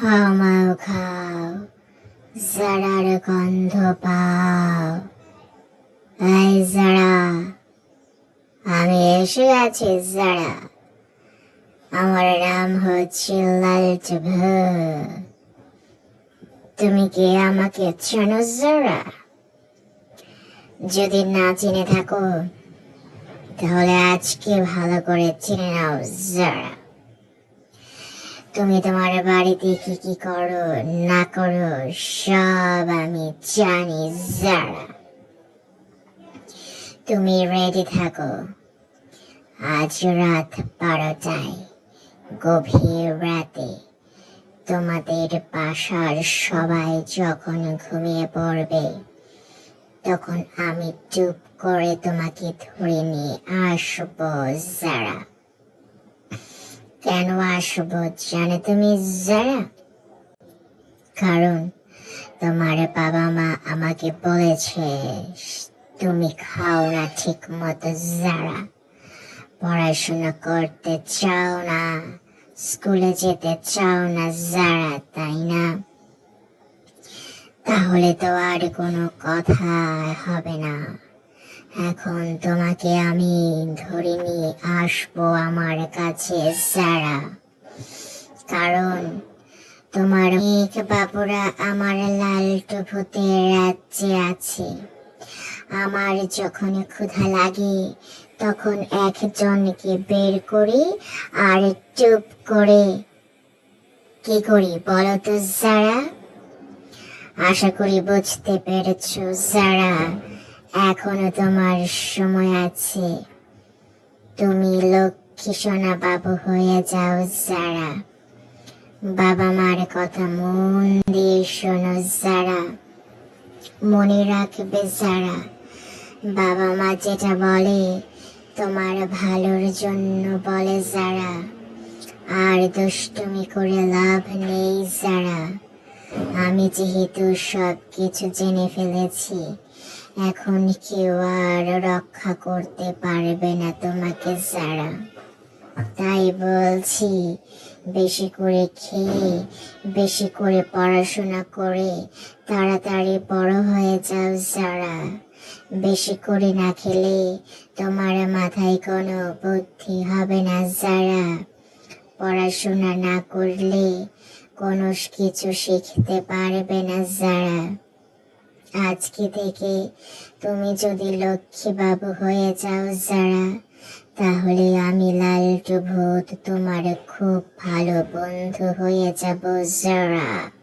হামাও খাও, জারার গন্ধ পাও। এই জারা, আমি এসে আছি জারা। আমার নাম হচ্ছে লালচ তুমি কি আমাকে চেনো জারা? যদি না চিনে থাকো, তাহলে আজকে ভালো করে চিনে নাও জারা। তুমি তোমার বাড়িতে কি কি করো, না করো, সব আমি জানি যারা তুমি রেডি থাকো। আজ রাত বারোটায়, গভীর রাতে তোমাদের বাসার সবাই যখন ঘুমিয়ে পড়বে, তখন আমি চুপ করে তোমাকে ধরে নিয়ে আসব, যারা। কেন আসব জানে তুমি যারা? কারণ তোমার বাবা মা আমাকে বলেছে, তুমি খাও না ঠিক মতো যারা। পড়াশোনা করতে চাও না, স্কুলে যেতে চাও না যারা, তাই না? তাহলে তো আর কোনো কথা হবে না। এখন তোমাকে আমি ধরে নিয়ে আসব আমার কাছে যারা কারণ তোমার মেঘ বাবুরা আমার লালটু ভূতের রাজ্যে আছে। আমার যখন ক্ষুধা লাগে, তখন একজনকে বের করি আর চুপ করে। কি করি বলো তো যারা আশা করি বুঝতে পেরেছ যারা এখনও তোমার সময় আছে। তুমি লক্ষ্মী সোনা বাবু হয়ে যাও, যারা। বাবা মার কথা মন দিয়ে শোনো, যারা। মনে রাখবে, যারা। বাবা মা যেটা বলে, তোমার ভালোর জন্য বলে, যারা। আর দুষ্টুমি করে লাভ নেই, যারা। আমি যেহেতু সব কিছু জেনে ফেলেছি এখন কেউ আর রক্ষা করতে পারবে না তোমাকে, যারা। তাই বলছি, বেশি করে খেয়ে, বেশি করে পড়াশোনা করে, তাড়াতাড়ি বড় হয়ে যাও, যারা। বেশি করে না খেলে তোমার মাথায় কোনো বুদ্ধি হবে না, যারা। পড়াশোনা না করলে কোনো কিছু শিখতে পারবে না, যারা। আজকে থেকে তুমি যদি লক্ষ্মীবাবু হয়ে যাও যারা, তাহলে আমি লালটু ভূত তোমার খুব ভালো বন্ধু হয়ে যাব যারা।